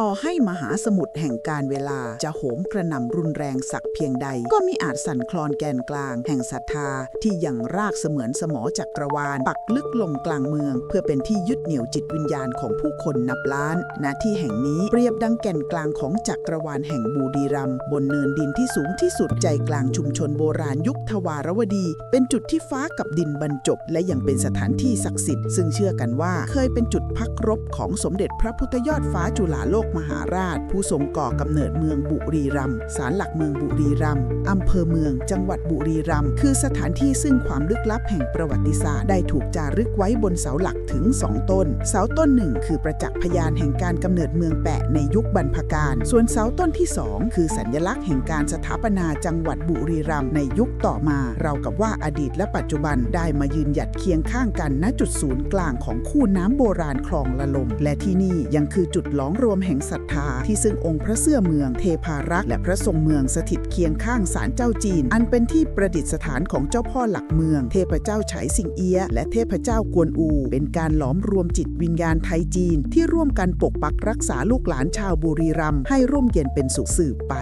ต่อให้มหาสมุทรแห่งการเวลาจะโหมกระหน่ำรุนแรงสักเพียงใด ก็มิอาจสั่นคลอนแกนกลาง แห่งศรัทธาที่ยังรากเสมือนสมอจักรวาล ปักลึกลงกลางเมือง เพื่อเป็นที่ยึดเหนี่ยวจิตวิญญาณของผู้คนนับล้านณที่แห่งนี้เปรียบดังแก่นกลางของจักรวาลแห่งบูดีรัมบนเนินดินที่สูงที่สุดใจกลางชุมชนโบราณยุคทวารวดี เป็นจุดที่ฟ้ากับดินบรรจบ และยังเป็นสถานที่ศักดิ์สิทธิ์ซึ่งเชื่อกันว่าเคยเป็นจุดพักรบของสมเด็จพระพุทธยอดฟ้าจุฬาโลกมหาราช ผู้ทรงก่อกำเนิดเมืองบุรีรัมย์ศาลหลักเมืองบุรีรัมย์อำเภอเมือง จังหวัดบุรีรัมย์คือสถานที่ซึ่งความลึกลับแห่งประวัติศาสตร์ได้ถูกจารึกไว้บนเสาหลักถึง 2 ต้น เสาต้นหนึ่งคือประจักษ์พยานแห่งการกำเนิดเมืองแปะในยุคบรรพกาลส่วนเสาต้นที่ 2 คือสัญลักษณ์แห่งการสถาปนาจังหวัดบุรีรัมย์ในยุคต่อมา เรากับว่าอดีตและปัจจุบันได้มายืนหยัดเคียงข้างกันณจุดศูนย์กลางของคู่น้ำโบราณคลองละลม และที่นี่ยังคือจุดหลอมรวมแห่งศรัทธา ที่ซึ่งองค์พระเสื้อเมืองเทพารักษ์และพระทรงเมืองสถิตเคียงข้างศาลเจ้าจีน อันเป็นที่ประดิษฐานของเจ้าพ่อหลักเมือง เทพเจ้าไฉสิงเอีย และเทพเจ้ากวนอู เป็นการหลอมรวมจิตวิญญาณไทยจีน ที่ร่วมกันปกปักรักษาลูกหลานชาวบุรีรัมย์ให้ร่มเย็นเป็นสุขสืบไป